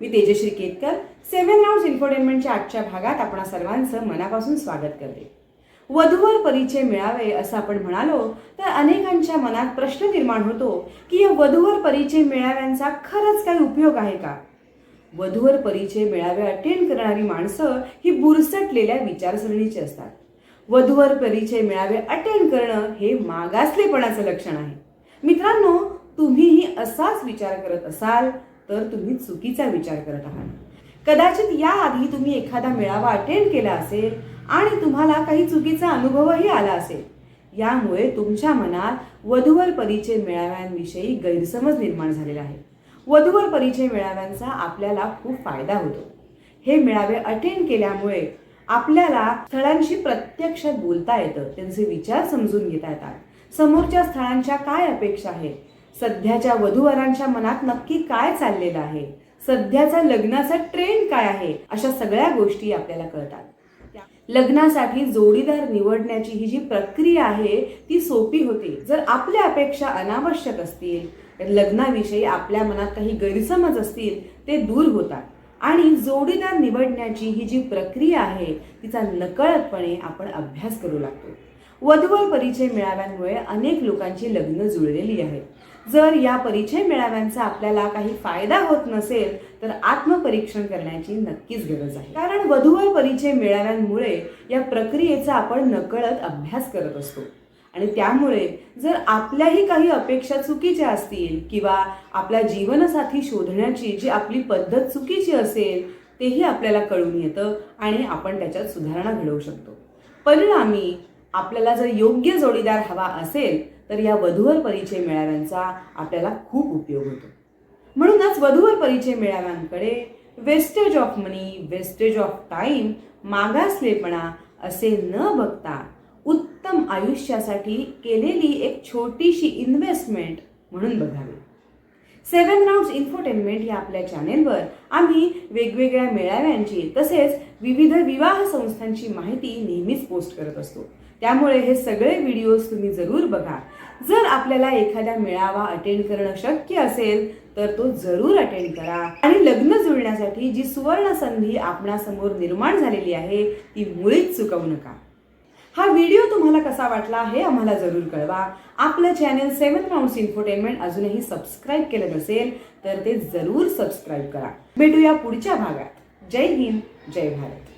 मी Tejashri Ketkar seven round इन्फोटेनमेंटच्या आजच्या भागात आपण सर्वांचं मनापासून स्वागत करते. वधूवर परिचय मिळावे असं आपण म्हणालो तर अनेकांच्या मनात प्रश्न निर्माण होतो की या वधूवर परिचय मिळाव्यांचा खरंच काही उपयोग आहे का? वधूवर परिचय मिळावे अटेंड करणारी माणसं ही बुरसटलेल्या विचारसरणीची असतात. वधूवर परिचय मिळावे अटेंड करणं हे मागासलेपणाचं लक्षण आहे. मित्रांनो तुम्हीही असाच विचार करत असाल तर तुम्ही चुकीचा विचार करत आहात. कदाचित याआधी तुम्ही एखादा मेळावा अटेंड केला असेल आणि तुम्हाला काही चुकीचा अनुभवही आला असेल. यामुळे तुमच्या मनात वधूवर परिचय मेळाव्यांविषयी गैरसमज निर्माण झालेला आहे. वधूवर परिचय मेळाव्यांचा आपल्याला खूप फायदा होतो. हे मेळावे अटेंड केल्यामुळे आपल्याला स्थळांशी प्रत्यक्षात बोलता येतं त्यांचे विचार समजून घेता येतात. समोरच्या स्थळांच्या काय अपेक्षा आहेत? सध्याच्या वधूवरांच्या मनात नक्की काय चाललेलं आहे? सध्याचा लग्नाचा ट्रेंड काय आहे? अशा सगळ्या गोष्टी आपल्याला कळतात. लग्नासाठी जोडीदार निवडण्याची ही जी प्रक्रिया आहे ती सोपी होते. जर आपल्या अपेक्षा अनावश्यक असतील तर लग्नाविषयी आपल्या मनात काही गैरसमज असतील ते दूर होतात. आणि जोडीदार निवडण्याची ही जी प्रक्रिया आहे तिचा नकळतपणे आपण अभ्यास करू लागतो. वधूवर परिचय मेळाव्यांमुळे अनेक लोकांची लग्न जुळलेली आहेत जर या परिचय मेळाव्यांचा आपल्याला काही फायदा होत नसेल तर आत्मपरीक्षण करण्याची नक्कीच गरज आहे. कारण वधूवर परिचय मेळाव्यांमुळे या प्रक्रियेचा आपण नकळत अभ्यास करत असतो. आणि त्यामुळे जर आपल्याही काही अपेक्षा चुकीच्या असतील किंवा आपल्या जीवनसाथी शोधण्याची जी आपली पद्धत चुकीची असेल तेही आपल्याला कळून येतं आणि आपण त्याच्यात सुधारणा घडवू शकतो. परिणामी आपल्याला जर योग्य जोडीदार हवा असेल तर या वधूवर परिचय मेळाव्यांचा आपल्याला खूप उपयोग होतो. म्हणूनच वधूवर परिचय मेळाव्यांकडे wastage of money wastage of time मागासलेपणा असे न बघता उत्तम आयुष्यासाठी केलेली एक छोटीशी इन्व्हेस्टमेंट म्हणून बघावी. सेवन राऊंड इन्फोटेनमेंट या आपल्या चॅनेलवर आम्ही वेगवेगळ्या मेळाव्यांची तसेच विविध विवाह संस्थांची माहिती नेहमीच पोस्ट करत असतो. त्यामुळे हे सगळे व्हिडिओज तुम्ही जरूर बघा. जर आपल्याला एखादा मेळावा अटेंड करणं शक्य असेल तर तो जरूर अटेंड करा. आणि लग्न जुळण्यासाठी जी सुवर्ण संधी आपणासमोर निर्माण झालेली आहे ती मुळीच चुकवू नका. हा व्हिडिओ तुम्हाला कसा वाटला हे आम्हाला जरूर कळवा. आपलं चॅनल सेवन राऊंड्स इन्फोटेनमेंट अजूनही सबस्क्राईब केलं नसेल तर ते जरूर सबस्क्राईब करा. भेटूया पुढच्या भागात. जय हिंद जय भारत.